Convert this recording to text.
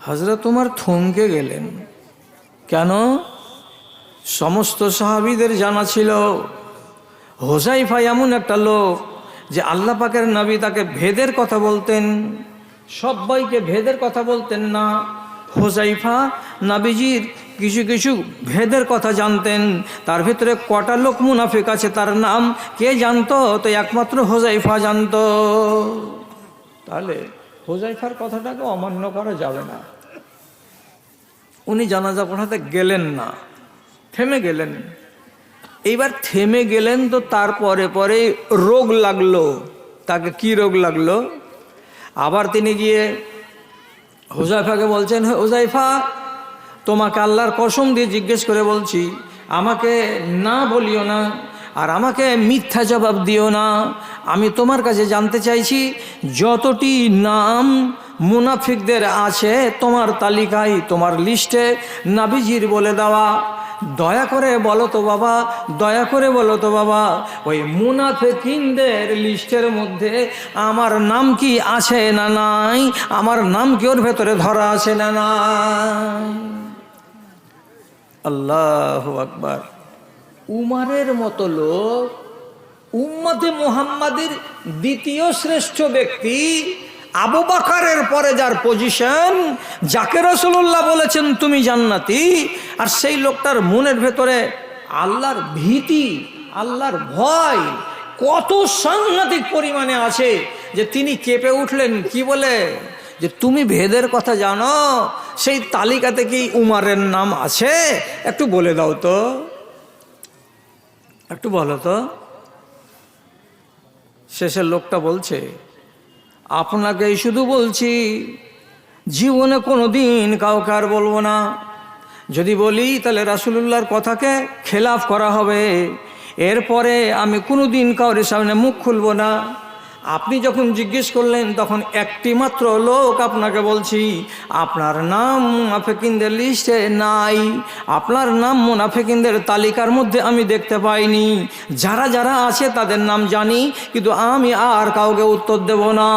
হজরত তোমার থমকে গেলেন। কেন? সমস্ত সাহাবিদের জানা ছিল হোসাইফা এমন একটা লোক যে আল্লাহ পাকের নবী তাকে ভেদের কথা বলতেন সবাইকে ভেদের কথা বলতেন না। হোসাইফা নাবিজির কিছু কিছু ভেদের কথা জানতেন। তার ভিতরে কটা লোক মুনাফিক আছে, তার নাম কে জানতো? তো একমাত্র হোজাইফা জানতো। তাহলে হোজাইফার কথাটাকে অমান্য করা যাবে না। উনি জানাজা পড়াতে গেলেন না, থেমে গেলেন। এইবার থেমে গেলেন তো তারপরে পরে রোগ লাগল। তাকে কি রোগ লাগল? আবার তিনি গিয়ে হুজাইফাকে বলছেন, "হে হুজাইফা, তোমাকে আল্লাহর কসম দিয়ে জিজ্ঞেস করে বলছি, আমাকে না বলিও না আর আমাকে মিথ্যা জবাব দিও না। আমি তোমার কাছে জানতে চাইছি, যতটি নাম মুনাফিকদের আছে, তোমার তালিকায়, তোমার লিস্টে নাবিজির বলে দেওয়া। দয়া করে বলো তো বাবা, দয়া করে বলো তো বাবা, ওই মুনাফেকিনদের লিস্টের মধ্যে আমার নাম কি আছে না নাই? আমার নাম কি ওর ভেতরে ধরা আছে না নাই? আল্লাহ আকবার। উমারের মতো লোক, উম্মতে মোহাম্মদের দ্বিতীয় শ্রেষ্ঠ ব্যক্তি, আবু বাকারের পরে যার পজিশন যাকে রসুল্লাহ বলেছেন, তুমি জান্নাতি। আর সেই লোকটার মনের ভেতরে আল্লাহর ভীতি, আল্লাহর ভয় কত সাংঘাতিক পরিমাণে আছে যে তিনি কেঁপে উঠলেন। কি বলে? যে তুমি ভেদের কথা জানো, সেই তালিকাতে কি উমারের নাম আছে? একটু বলে দাও তো। একটু বলো তো। শেষের লোকটা বলছে আপনাকে শুধু বলছি, জীবনে কোনো দিন কাউকে আর বলব না। যদি বলি, তাহলে রাসুলুল্লাহর কথাকে খেলাফ করা হবে। এরপরে আমি কোনো দিন কাউরের সামনে মুখ খুলবো না। আপনি যখন জিজ্ঞেস করলেন, তখন একটি মাত্র লোক আপনাকে বলছি, আপনার নাম মুনাফেকিনদের লিস্টে নাই। আপনার নাম মুনাফেকিনদের তালিকার মধ্যে আমি দেখতে পাইনি। যারা যারা আছে তাদের নাম জানি, কিন্তু আমি আর কাউকে উত্তর দেব না।